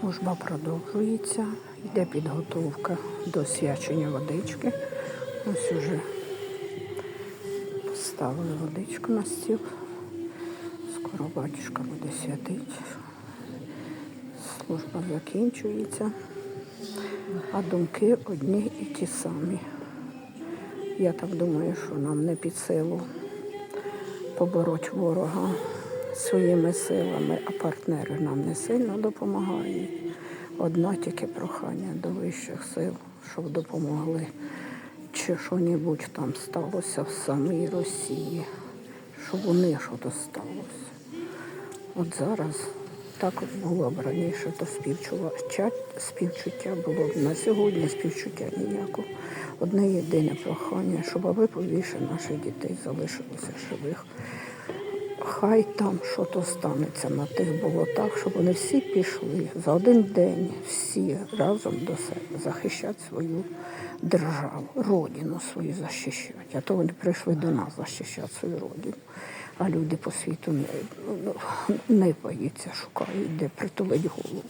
Служба продовжується. Йде підготовка до свячення водички. Ось уже поставили водичку на стіл. Скоро батюшка буде святити. Служба закінчується, а думки одні і ті самі. Я так думаю, що нам не під силу побороть ворога своїми силами, а партнери нам не сильно допомагають. Одна тільки прохання до вищих сил, щоб допомогли. Чи що-небудь там сталося в самій Росії, щоб у них щось сталося. От зараз так було б раніше, то співчуття, співчуття було б на сьогодні співчуття ніякого. Одне єдине прохання, щоб аби побільше наших дітей залишилося живих. Хай там що то станеться на тих болотах, щоб вони всі пішли за один день, всі разом до себе захищати свою державу, родину свою захищати. А то вони прийшли до нас захищати свою родину. А люди по світу не, ну, не боїться, шукають, де притулить голову.